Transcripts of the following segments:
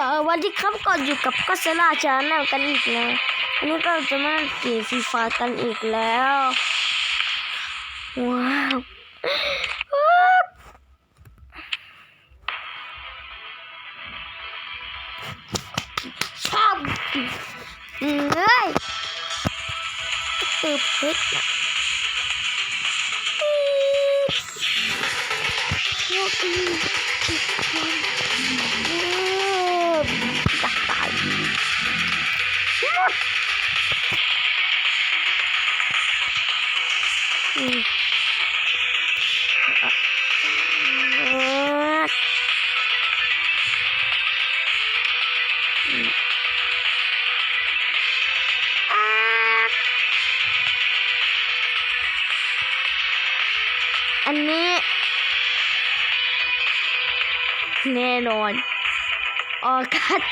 สวัสดีครับก็อยู่กับก็เซล่าชาแนลกันอีกแล้ววันนี้ก็จะมาเกี่ยวฟีฟากันอีกแล้วว้าวชอบเอ้ยตืบเพชรนะโอ้ยอยา อืมเอออ่าอันนี้ แน่นอนออกัส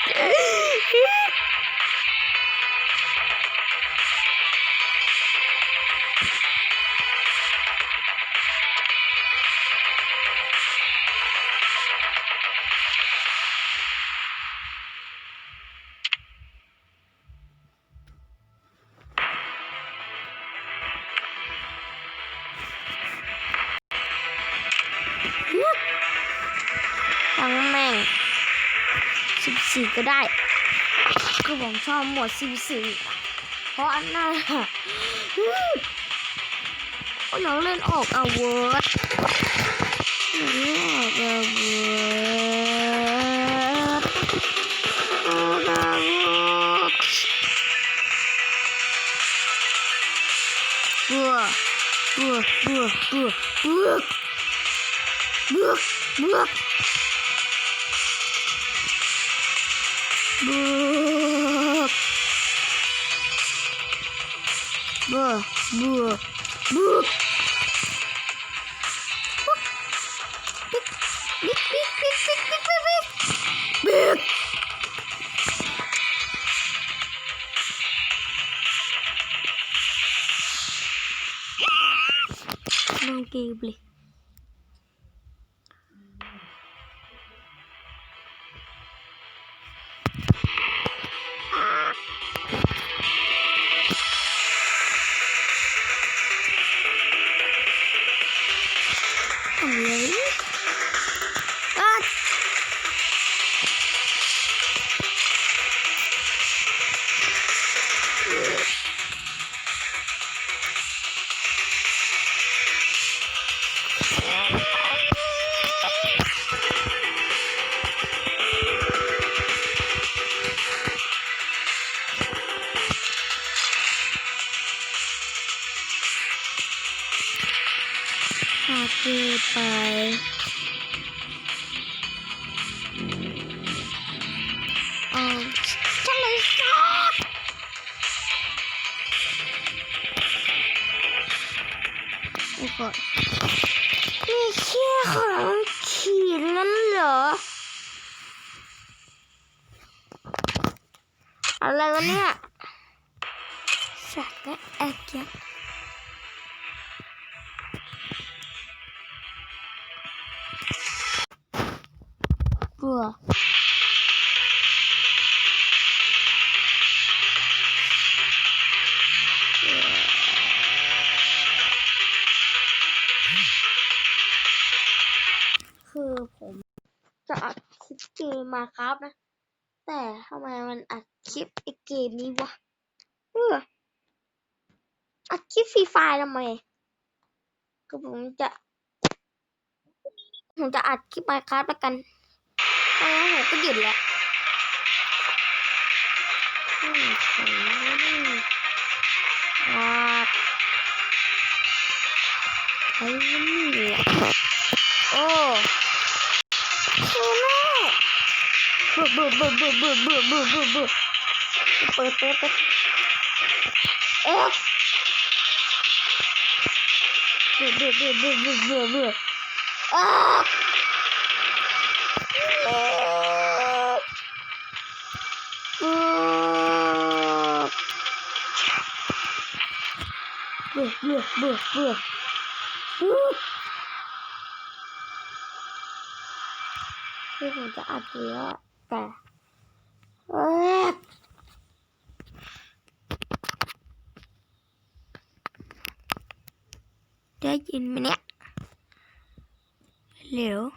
ได้ คือผมชอบหมวดสิบสี่เพราะอันนั้นอะก็อยาเล่นออกอาวุธออกอาวุธออกอาวุธบื่อเบื่อเบื่อเบื่อเบื่อเบื่อเบื่อ Bu. Bu. Bu. Bu. Gameplay. อะไรวะเนี่ยสัตว์และแอกยักษ์เบื่อคือผมจะอัดคลิปเกมมาครับนะ แต่ทำไมมันอัดคลิปไอเกมนี้วะ เอออัดคลิปฟรีไฟล์ทำไมคือผมจะ ผมจะอัดคลิปไมค์ครับแล้วกันตอนนี้ผมก็หยุดแล้วอืมอืมอ่าไอ้นี่โอ้ เบื่อเบื่อเบื่อเบื่อเบื่อเบื่อเบื่อเบื่อเบื่อเปิดเปิ be. Hop. Đây nhìn mình nè. Liệu.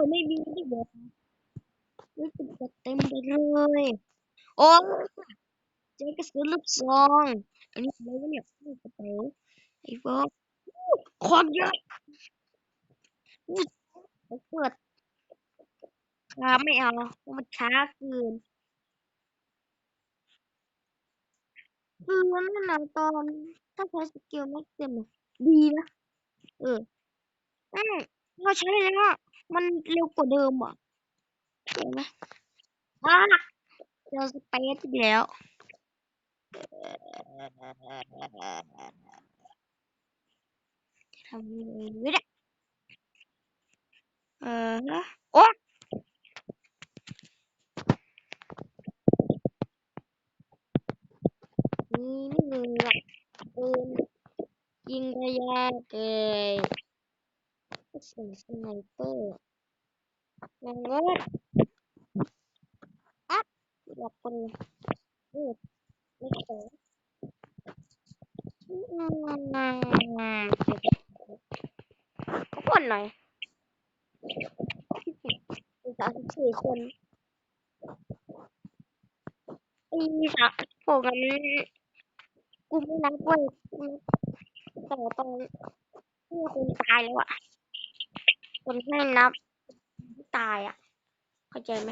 เออไม่มีที่บอกรู้สึกจะเต็มไปเลยโอ้เจอกระสุนลูกซองอันนี้อะไรวะเนี่ยกระเป๋าไอ้พวกคนเยอะอุ๊ยเปิดครับไม่เอาเพราะมันช้าเกินคือนั่นนะตอนถ้าใช้สกิลไม่เต็มดีนะเอออืมเราใช้แล้ว มันเร็วกว่าเดิมอะเห็นไหมอะเจอสเปซอีกแล้วทำยังไงไม่ได้เออฮะโอ๊นี่นี่เลยอะปืนยิงระยะเกย กระสุนสไนเปอร์ยังเลิศอะอยากปืนเออไม่ขออืมขอคนหน่อยสามสิบสี่คนอีสามผมกันกูไม่นับเว้ยกูแต่ตอนที่คนตายแล้วอะ คนไม่นับตายอะ เข้าใจไหม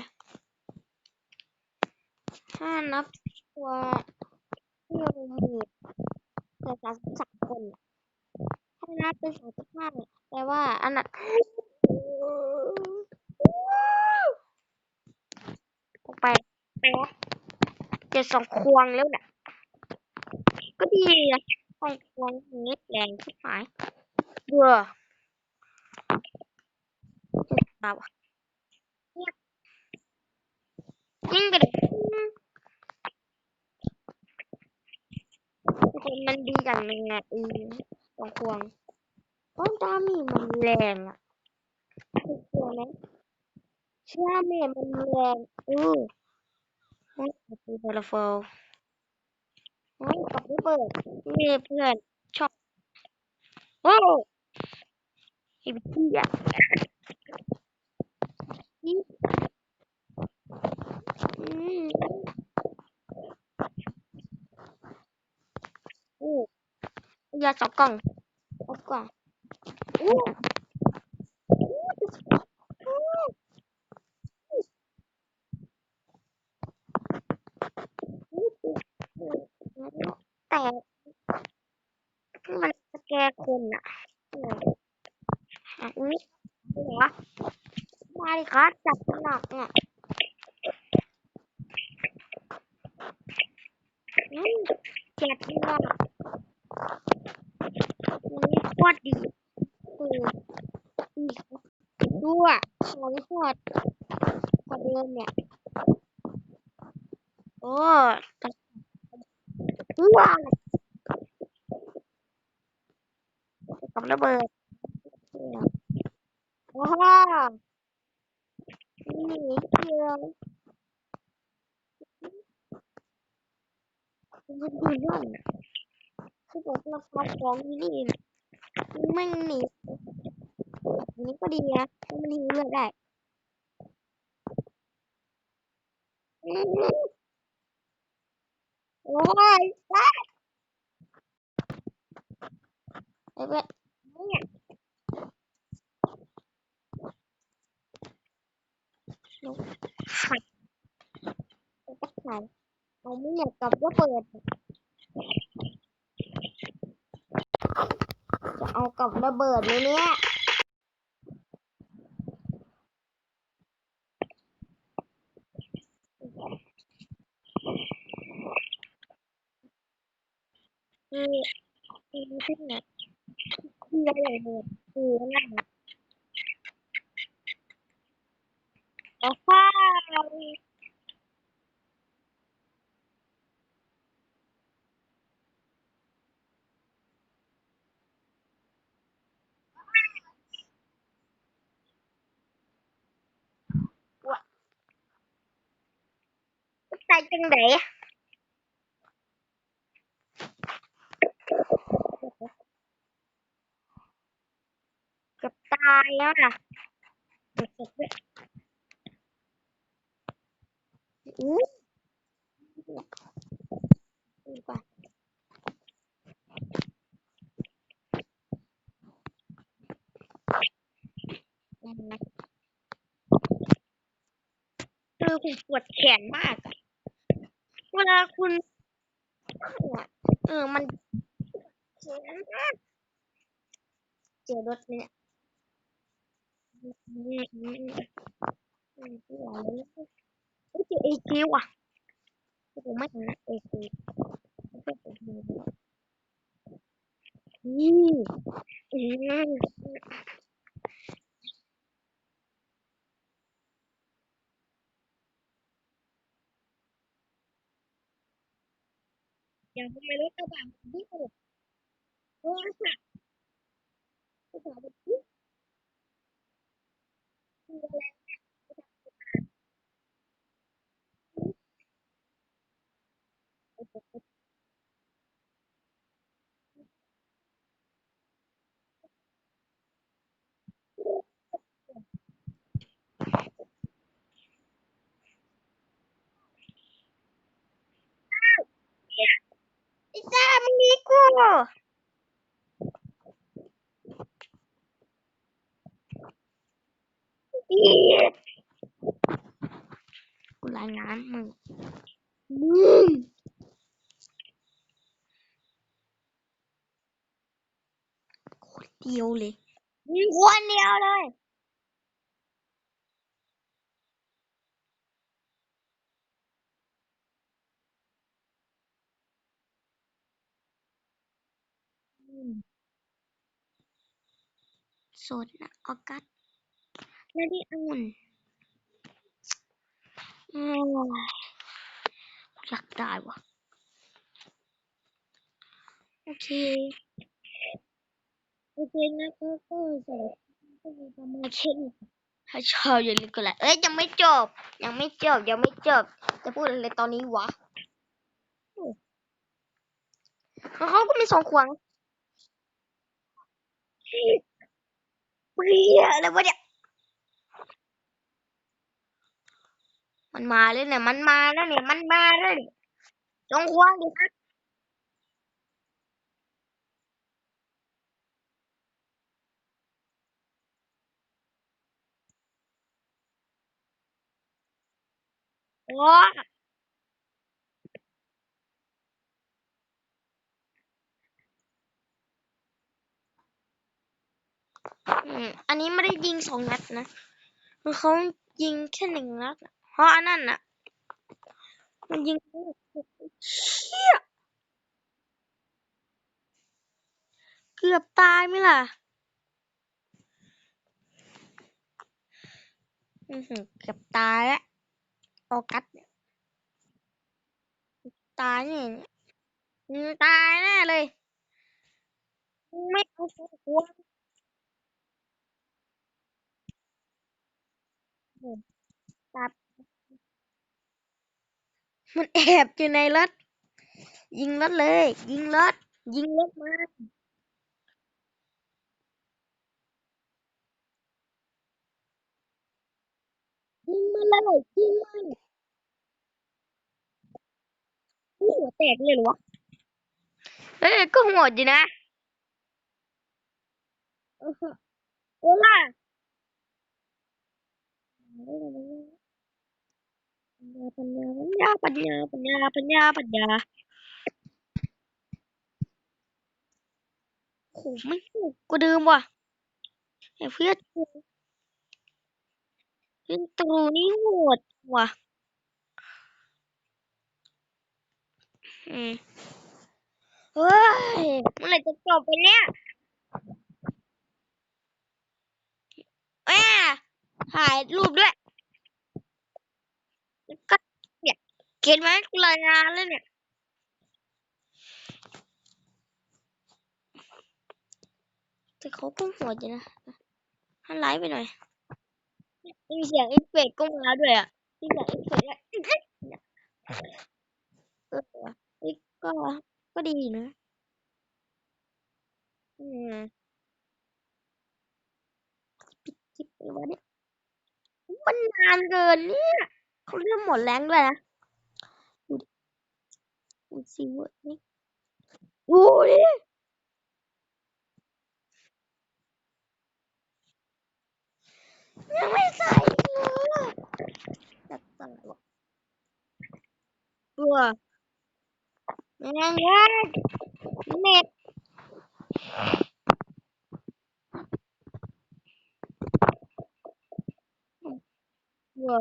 ถ้านับตัวที่เรามีแต่สามสิบสามคนถ้านับเป็นสามสิบห้าแปลว่าอันนั้นออกไปไปเจ็ดสองควงแล้วเนี่ยก็ดีนะสองควงอย่างนี้แรงชิบหายเบื่อ เจ็ดบาวะยิ่งกระด็นทุกคนมันดีอย่างหนึ่งอะอือสองควงเพราะดามีมันแรงอะทุกควงนะเชื่อเมมันแรงเออเฮ้ยประตูเทเลโฟนเฮ้ยกับระเบิดนี่เพื่อนชอบโอ้ไอ้พี่อะ อืมโอ้ยาสองกล่องสองกล่องโอ้แต่มันสแกคนอะอุ้ยหัว มาดิครับจับหนักอะอืมเจ็บมากมันโคตรดีคือดีด้วยของโคตรกว่าเดิมเนี่ย โอ้จะว้าวกับระเบิดว้าว นี่เดียวมันดูย่อนคือบอกราคาของที่ กับว่เปิด จะเอากับระเบิดเลยเนี่ยคือคือที่ไหนคืออะไรเนี่ยคืออะไรนะโอ้โจังไหนเกับตายแล้วนะอู้ดีกว่าคือผมปวดแขนมากอะ เวลาคุณเออมันเจอรถเนี่ยอืมอืมอืมอืมไม่ไหวแล้วเฮ้ยเจอเอคิวอะผมไม่เห็นเอคิวนี่อืม อย่างทำไมรถกระบะมันวิ่งแบบโอ้ยค่ะกระบะแบบวิ่งอะไรไอ้จ้ามึง มีกูอีกูรายงานมึงมึงคนเดียวเลยมึงคนเดียวเลยอืมโสดนะออกัสแล้วนี่องุ่นอยากตายวะโอเค โอเคนะก็ก็สำหรับก็มีประมาณเช่นถ้าชอบอย่าลืมกดไลค์เอ้ยยังไม่จบ ยังไม่จบ ยังไม่จบ จะพูดอะไรตอนนี้วะเขาก็มีสองขวาง เรี้ยอะไรวะเนี่ยมันมาเลยเนี่ยมันมาแล้วเนี่ยมันมาแล้วเนี่ยสองขวงดิครับโอ้ อันนี้ไม่ได้ยิงสองนัดนะเขายิงแค่หนึ่งนัดเพราะอันนั้นน่ะ มันยิงเชี่ยเกือบตายไหมล่ะเกือบตายแล้วออกัสตายเนี่ยตายแน่เลย ไม่เอาสองขวางโอ้ ตายมันแอบอยู่ในรถ ยิงรถเลย ยิงรถ ยิงรถมายิงมาเลยยิงมันหัวแตกเลยหรอวะเอ้ยก็หดอยู่นะเออโอ้ล่ะ ปัญญาปัญญาปัญญาปัญญาปัญญาปัญญาโหไม่โหดกว่าเดิมว่ะไอ้เพื่อนเพื่อนตรูนี่โหดว่ะ อืมเฮ้ยมันอะไรจะจบไปเนี่ยแม่ ถ่ายรูปด้วยแล้วก็เนี่ยเขียนไว้รายงานเลยเนี่ยแต่เขาก็โหดอยู่นะฮันไลฟ์ไปหน่อย มีเสียงอฟเฟกต์ก็มาด้วยอะมีเสียงอฟเฟกต์อะเนี่ยเออเฮ้ยก็ ก็ดีนะ อืมปิดคลิปไปวะเนี่ยมันนานเกินเนี่ยเขาเริ่มหมดแรงด้วยนะดูดิดูสิเวอร์นี่โอ้ดิยังไม่ใส่เลยจัดตายวะตัวแมงเลยเน็ต ตัว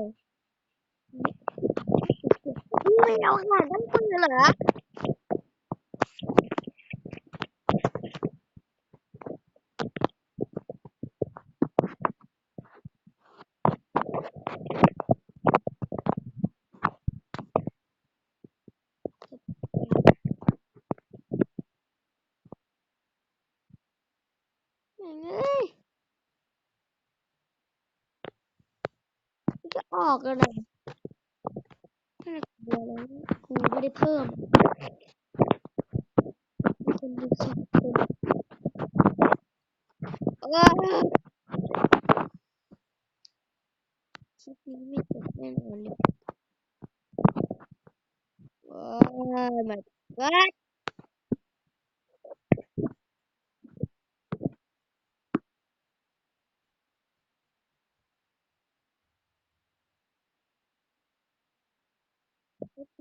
ไม่เอาขนาดนั้นปืนเหรอ แม่งเอ้ยมันจะ ออกกันนะถ้ากูแล้วกูไม่ได้เพิ่มคนดูสองคนเออคลิปนี้ไม่จบแน่นอนเลยว้ายม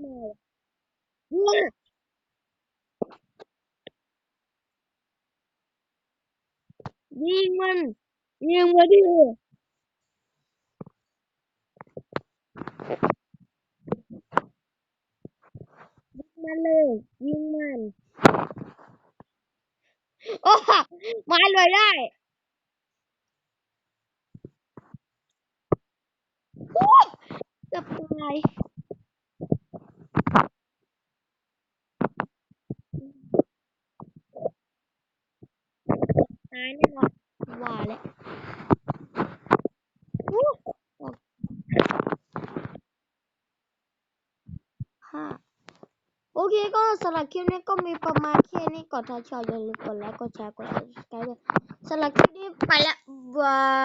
าว้ายมาว้ายยิงมันยิงมาดิยิงมันเลยยิงมันโอ้มาเลยได้โอ้เกือบตาย ตายแน่นอนว่าแล้วโอ้ออกห้าโอเคก็สำหรับคลิปนี้ก็มีประมาณแค่นี้ก่อนถ้าชอบอย่าลืมกดไลค์กดแชร์กดติดตามสำหรับคลิปนี้ไปแล้วบาย